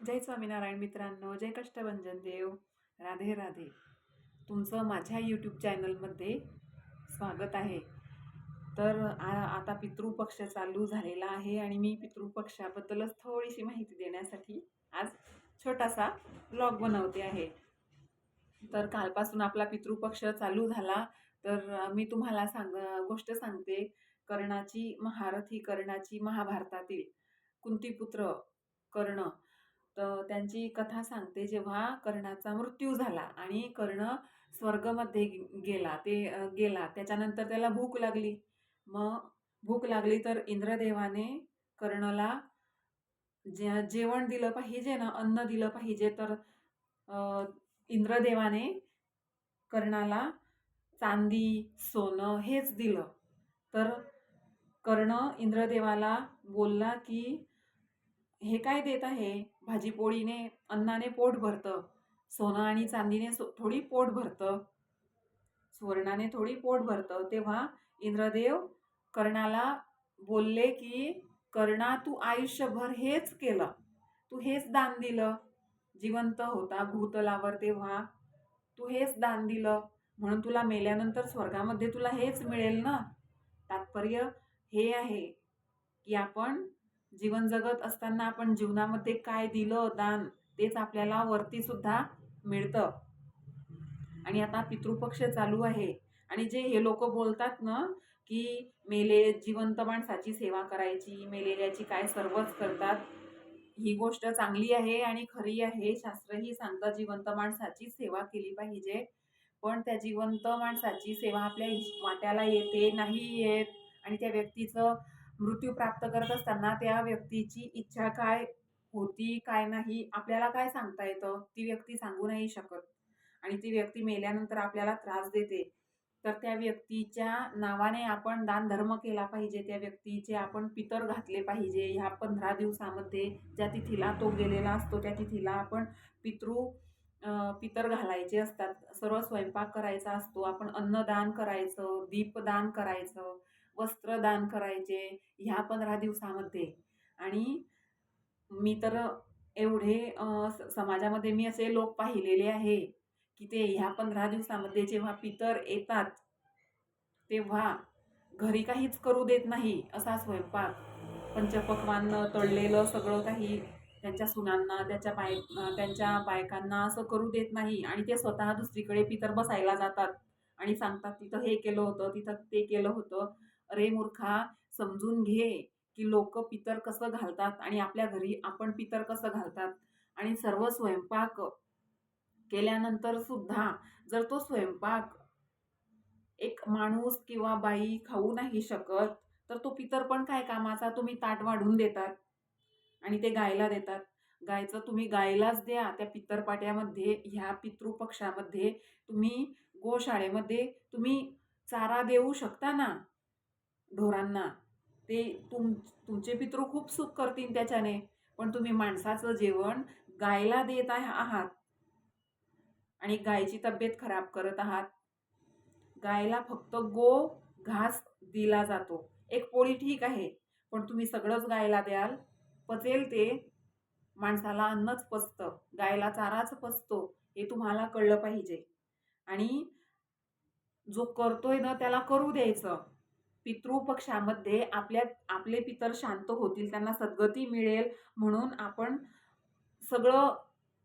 जय स्वामीनारायण मित्रांनो जय कष्टभंजन देव राधे राधे. तुमचं माझ्या यूट्यूब चॅनलमध्ये स्वागत आहे. तर आ आता पितृपक्ष चालू झालेला आहे आणि मी पितृपक्षाबद्दलच थोडीशी माहिती देण्यासाठी आज छोटासा ब्लॉग बनवते आहे. तर कालपासून आपला पितृपक्ष चालू झाला. तर मी तुम्हाला सांग गोष्ट सांगते. कर्णाची महारथी कर्णाची महाभारतातील कुंतीपुत्र कर्ण तर त्यांची कथा सांगते जेव्हा कर्णाचा मृत्यू झाला आणि कर्ण स्वर्गमध्ये गेला ते गेला त्याच्यानंतर त्याला भूक लागली. मग भूक लागली तर इंद्रदेवाने कर्णाला जे जेवण दिलं पाहिजे ना अन्न दिलं पाहिजे तर इंद्रदेवाने कर्णाला चांदी सोनं हेच दिलं. तर कर्ण इंद्रदेवाला बोलला की हे काय देत आहे? भाजीपोळीने अन्नाने पोट भरतं. सोनं आणि चांदीने सो थोडी पोट भरतं. सुवर्णाने थोडी पोट भरतं. तेव्हा इंद्रदेव कर्णाला बोलले की कर्णा तू आयुष्यभर हेच केलं. तू हेच दान दिलं. जिवंत होता भूतलावर तेव्हा. तू हेच दान दिलं. म्हणून तुला मेल्यानंतर स्वर्गामध्ये तुला हेच मिळेल ना? तात्पर्य हे आहे की आपण जीवन जगत असताना आपण जीवनामध्ये काय दिलं दान तेच आपल्याला वरती सुद्धा मिळतं. आणि आता पितृपक्ष चालू आहे. आणि जे हे लोक बोलतात ना की मेले जिवंत माणसाची सेवा करायची मेलेल्याची काय सर्वच करतात ही गोष्ट चांगली आहे आणि खरी आहे. शास्त्रही सांगतं जिवंत माणसाची सेवा केली पाहिजे. पण त्या जिवंत माणसाची सेवा आपल्या वाट्याला येते नाही येत. आणि त्या व्यक्तीचं मृत्यू प्राप्त करत असताना त्या व्यक्तीची इच्छा काय होती काय नाही आपल्याला काय सांगता येतं? ती व्यक्ती सांगू नाही शकत. आणि ती व्यक्ती मेल्यानंतर आपल्याला त्रास देते. तर त्या व्यक्तीच्या नावाने आपण दानधर्म केला पाहिजे. त्या व्यक्तीचे आपण पितर घातले पाहिजे. ह्या पंधरा दिवसामध्ये ज्या तिथीला तो गेलेला असतो त्या तिथीला आपण पितृ पितर घालायचे असतात. सर्व स्वयंपाक करायचा असतो. आपण अन्नदान करायचं दीपदान करायचं. वस्त्रदान करायचे ह्या पंधरा दिवसामध्ये. आणि मी तर एवढे स- समाजामध्ये मी असे लोक पाहिलेले आहे की ते ह्या पंधरा दिवसामध्ये जेव्हा पितर येतात तेव्हा घरी काहीच करू देत नाही असा स्वयंपाक. पंचपक्वान तळलेलं सगळं काही त्यांच्या सुनांना त्याच्या बाय त्यांच्या बायकांना असं करू देत नाही आणि ते स्वतः दुसरीकडे पितर बसायला जातात. आणि सांगतात तिथं हे केलं होतं तिथं ते केलं होतं. अरे मूर्खा समजून घे की लोक पितर कसं घालतात आणि आपल्या घरी आपण पितर कसं घालतात. आणि सर्व स्वयंपाक केल्यानंतर सुद्धा जर तो स्वयंपाक एक माणूस किंवा बाई खाऊ नाही शकत तर तो पितर पण काय कामाचा? तुम्ही ताट वाढून देतात आणि ते गायला देतात. गायचं तुम्ही गायलाच द्या त्या पितरपाट्यामध्ये ह्या पितृपक्षामध्ये तुम्ही गोशाळेमध्ये तुम्ही चारा देऊ शकता ना? ढोरांना. ते तुम तुमचे पितृ खूप सुख करतील त्याच्याने पण तुम्ही माणसाचं जेवण गायला देत आहात. आणि गायची तब्येत खराब करत आहात. गायला फक्त गो घास दिला जातो. एक पोळी ठीक आहे पण तुम्ही सगळंच गायला द्याल. पचेल ते. माणसाला अन्नच पचतं. गायला चाराच पचतो. हे तुम्हाला कळलं पाहिजे. आणि जो करतोय ना त्याला करू द्यायचं. पितृपक्षामध्ये आपल्या आपले पितर शांत होतील त्यांना सद्गती मिळेल म्हणून आपण सगळं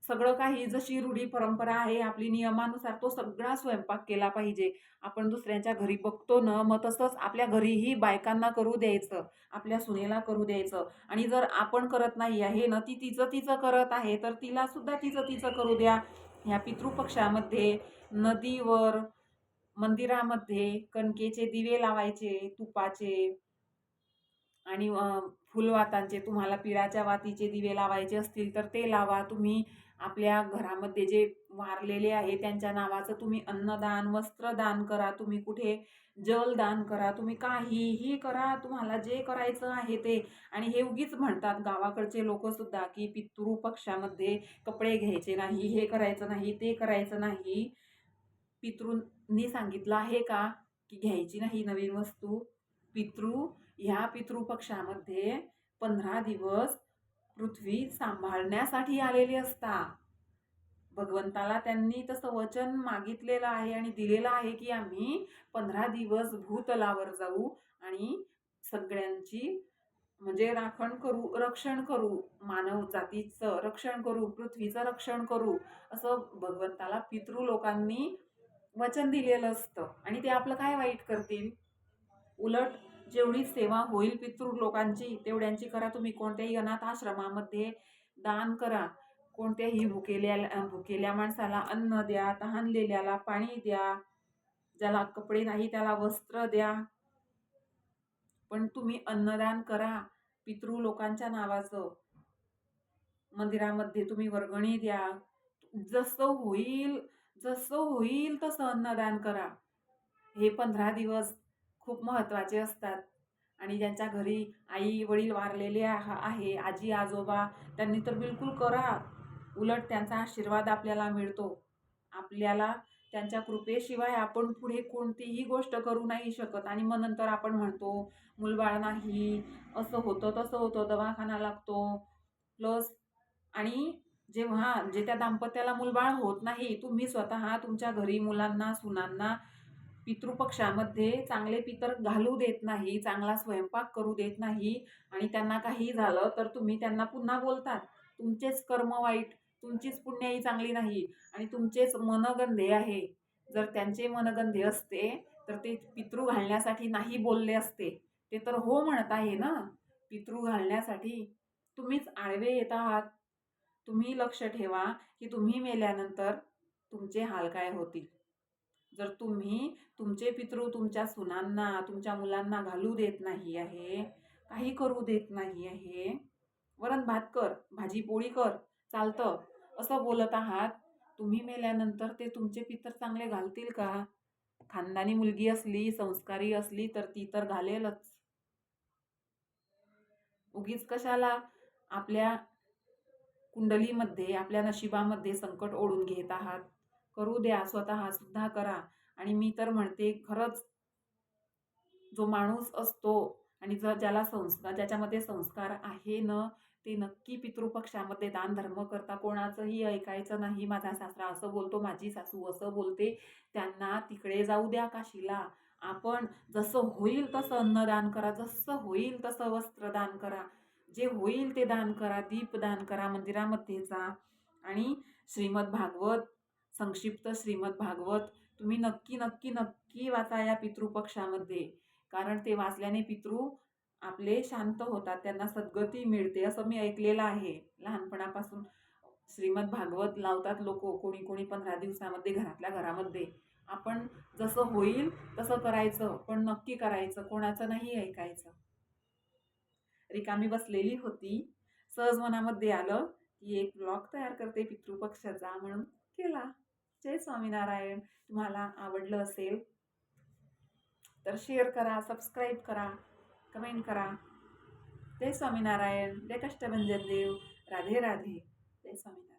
सगळं काही जशी रूढी परंपरा आहे आपली नियमानुसार तो सगळा स्वयंपाक केला पाहिजे. आपण दुसऱ्यांच्या घरी बघतो ना मग तसंच आपल्या घरीही बायकांना करू द्यायचं आपल्या सुनेला करू द्यायचं. आणि जर आपण करत नाही आहे ना ती तिचं तिचं करत आहे तर तिला सुद्धा तिचं तिचं करू द्या. ह्या पितृपक्षामध्ये नदीवर मंदिरामध्ये कणकेचे दिवे लावायचे तुपाचे आणि फुलवातांचे तुम्हाला पिळाच्या वातीचे दिवे लावायचे असतील तर ते लावा. तुम्ही आपल्या घरामध्ये जे वारलेले आहे त्यांच्या नावाचं तुम्ही अन्नदान वस्त्रदान करा. तुम्ही कुठे जलदान करा. तुम्ही काहीही करा. तुम्हाला जे करायचं आहे ते. आणि हे उगीच म्हणतात गावाकडचे लोकसुद्धा की पितृ पक्षामध्ये कपडे घ्यायचे नाही हे करायचं नाही ते करायचं नाही. पितृंनी सांगितलं आहे का? की घ्यायची नाही नवीन वस्तू? पितृ ह्या पितृपक्षामध्ये पंधरा दिवस पृथ्वी सांभाळण्यासाठी आलेली असता भगवंताला त्यांनी तसं वचन मागितलेलं आहे आणि दिलेलं आहे की आम्ही पंधरा दिवस भूतलावर जाऊ आणि सगळ्यांची म्हणजे राखण करू रक्षण करू मानव जातीचं रक्षण करू पृथ्वीचं रक्षण करू असं भगवंताला पितृ लोकांनी वचन दिलेलं असतं. आणि ते आपलं काय वाईट करतील? उलट जेवढी सेवा होईल पितृ लोकांची तेवढ्यांची करा तुम्ही. कोणत्याही अनाथ आश्रमामध्ये दान करा. कोणत्याही भुकेल्या भुकेल्या माणसाला अन्न द्या तहानलेल्याला पाणी द्या. ज्याला कपडे नाही त्याला वस्त्र द्या. पण तुम्ही अन्नदान करा. पितृ लोकांच्या नावाचं मंदिरामध्ये तुम्ही वर्गणी द्या. जसं होईल जसं होईल तसं अन्नदान करा. हे पंधरा दिवस खूप महत्त्वाचे असतात. आणि ज्यांच्या घरी आई वडील वारलेले आह- आहे आजी आजोबा त्यांनी तर बिलकुल करा. उलट त्यांचा आशीर्वाद आपल्याला मिळतो. आपल्याला त्यांच्या कृपेशिवाय आपण पुढे कोणतीही गोष्ट करू नाही शकत. आणि मग नंतर आपण म्हणतो मुलबाळ नाही. असं होतं तसं होतं. दवाखाना लागतो. प्लस आणि जेव्हा जे त्या दाम्पत्याला मुलबाळ होत नाही तुम्ही स्वतः तुमच्या घरी मुलांना सुनांना पितृपक्षामध्ये चांगले पितर घालू देत नाही चांगला स्वयंपाक करू देत नाही आणि त्यांना काही झालं तर तुम्ही त्यांना पुन्हा बोलतात तुमचेच कर्म वाईट तुमचीच पुण्याई चांगली नाही आणि तुमचेच मनगंधे आहे. जर त्यांचे मनगंधे असते तर ते पितृ घालण्यासाठी नाही बोलले असते. ते तर हो म्हणत आहे ना पितृ घालण्यासाठी. तुम्हीच आळवे येत आहात. तुम्ही लक्ष ठेवा की तुम्ही मेल्यानंतर तुमचे हाल काय होतील. जर तुम्ही तुमचे पितृ तुमच्या सुनांना तुमच्या मुलांना घालू देत नाही आहे काही करू देत नाही आहे वरण भात कर भाजी पोळी कर चालतं. असं बोलत आहात तुम्ही मेल्यानंतर ते तुमचे पितर चांगले घालतील का? खानदानी मुलगी असली संस्कारी असली तर ती तर घालेलच. उगीच कशाला आपल्या कुंडलीमध्ये आपल्या नशिबामध्ये संकट ओढून घेत आहात. करू द्या स्वतः सुद्धा करा. आणि मी तर म्हणते खरंच जो माणूस असतो आणि जर ज्याला संस्कार ज्याच्यामध्ये संस्कार आहे न ते नक्की पितृपक्षामध्ये दान धर्म करता कोणाचंही ऐकायचं नाही. माझा सासरा असं बोलतो माझी सासू असं बोलते. त्यांना तिकडे जाऊ द्या काशीला. आपण जसं होईल तसं अन्नदान करा जसं होईल तसं वस्त्रदान करा. जे होईल ते दान करा दीप दान करा मंदिरामध्ये जा आणि श्रीमद भागवत संक्षिप्त श्रीमद भागवत तुम्ही नक्की नक्की नक्की वाचा या पितृपक्षामध्ये. कारण ते वाचल्याने पितृ आपले शांत होतात त्यांना सद्गती मिळते असं मी ऐकलेलं आहे. लहानपणापासून श्रीमद भागवत लावतात लोक कोणी कोणी पंधरा दिवसामध्ये घरातल्या घरामध्ये. आपण जसं होईल तसं करायचं पण नक्की करायचं कोणाचं नाही ऐकायचं. रिकामी बसलेली होती. सहज मनामध्ये आलं की एक ब्लॉग तयार करते पितृपक्षाचा म्हणून केला. जय स्वामीनारायण. तुम्हाला आवडलं असेल तर शेअर करा सबस्क्राईब करा कमेंट करा. जय स्वामीनारायण. जय कष्टभंजन देव. राधे राधे. जय स्वामीनारायण.